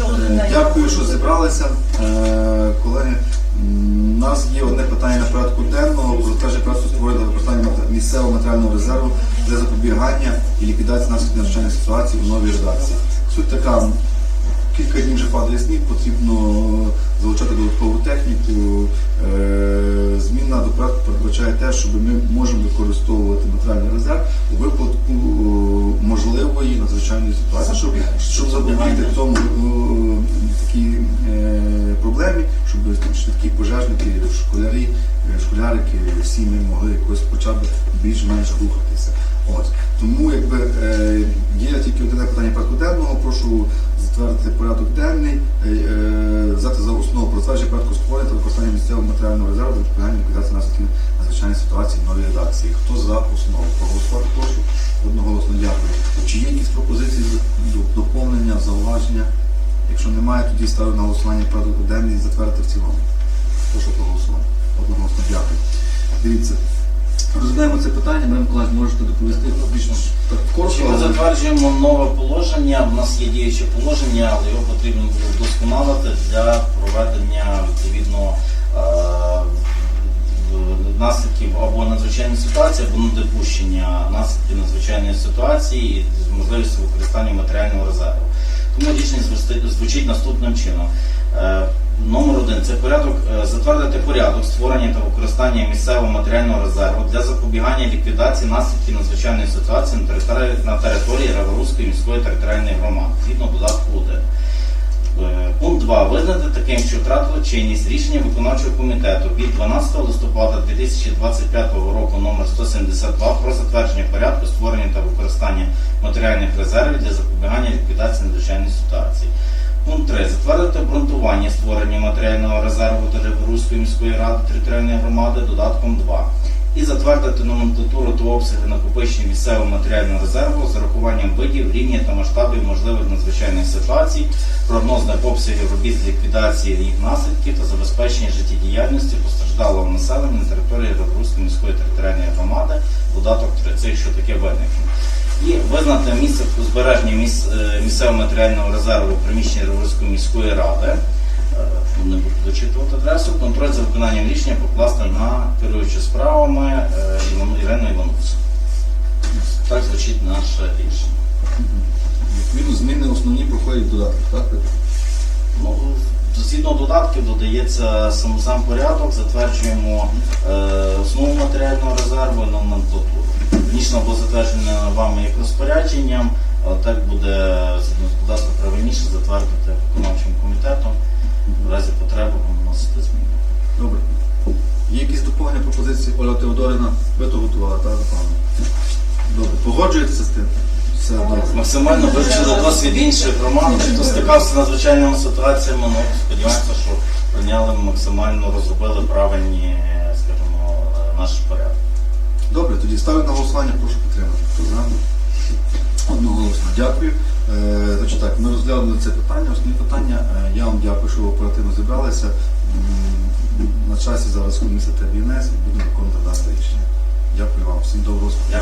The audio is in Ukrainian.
Е, Дякую, що зібралися. Е, Колеги, у нас є одне питання на порядку денного про те, що просто створити використання місцевого матеріального резерву для запобігання і ліквідації наслідків надзвичайних ситуацій у новій редакції. Суть така. Кілька днів вже падає сніг, потрібно залучати додаткову техніку. Те, що ми можемо використовувати матеріальний резерв у випадку е, можливої надзвичайної ситуації, щоб, щоб запобігти цьому е, такій е, проблемі, щоб швидкі пожежники, школярі, школярики, всі ми могли якось хоча б більш-менш рухатися. Ось тому, якби є тільки одне питання порядку денного, прошу затвердити порядок денний, е, е, взяти за основу про затвердження порядку створення та використання місцевого матеріального резерву для виконання ліквідації наслідків надзвичайної ситуації в новій редакції. Хто за основу? Проголосувати прошу. Одноголосно дякую. Чи є якісь пропозиції до- доповнення, зауваження? Якщо немає, тоді ставлю на голосування порядок денний затвердити в цілому. Прошу проголосувати. Одноголосно дякую. Дивіться. Розглядаємо це питання, Марина Миколаївич, можете доповісти більш коротко. Чи ми затверджуємо нове положення? У нас є діюче положення, але його потрібно було вдосконалити для проведення відповідно е, наслідків або надзвичайної ситуації, або недопущення наслідків надзвичайної ситуації і з можливістю використання матеріального резерву. Тому рішення звучить наступним чином. Номер один це порядок е, затвердити порядок створення та використання місцевого матеріального резерву для запобігання ліквідації наслідків надзвичайної ситуації на території на території Раворуської міської територіальної громади згідно додатку 1. Е, Пункт 2. Визнати таким, що втратило чинність рішення виконавчого комітету від 12 листопада 2025 року номер 172 про затвердження порядку створення та використання матеріальних резервів для запобігання ліквідації надзвичайної ситуації. Пункт 3. Затвердити обґрунтування створення матеріального резерву Руської міської ради територіальної громади додатком 2. І затвердити номенклатуру та обсяги накопичення місцевого матеріального резерву з урахуванням видів, рівня та масштабів можливих надзвичайних ситуацій, прогнозних обсягів робіт з ліквідації їх наслідків та забезпечення життєдіяльності постраждалого населення на території Руської міської територіальної громади, додаток 3. Це якщо таке виникне. І визнати місце збереження міс- е, місцевого матеріального резерву приміщення Ровської міської ради. Е, Не буду дочитувати адресу. Контроль за виконанням рішення покласти на керуючу справами е, Ірину Івановцю. Так звучить наше рішення. Відповідно, зміни основні проходять додаток, так? Ну, згідно додатків додається сам, сам порядок, затверджуємо е, основу матеріального резерву і номенклатуру. Раніше було затверджено вами як розпорядженням, але так буде згідно законодавства правильніше затвердити виконавчим комітетом. В разі потреби вносити зміни. Добре. Є якісь доповнення пропозиції Оля Теодорівна? Ви то готувала, так, напевно? Добре. Погоджуєтеся з тим? Все добре. Максимально вивчили досвід інших громад, хто стикався з надзвичайними ситуаціями. Ну, сподіваємося, що прийняли максимально розробили правильні, скажімо, наш порядок. Добре, тоді ставлю на голосування, прошу підтримати. Одноголосно. Дякую. Е, значить так, ми розглянули це питання, основні питання. Е, я вам дякую, що ви оперативно зібралися. На часі зараз комісія ТВНС і будемо виконувати дане рішення. Дякую вам. Всім доброго дня.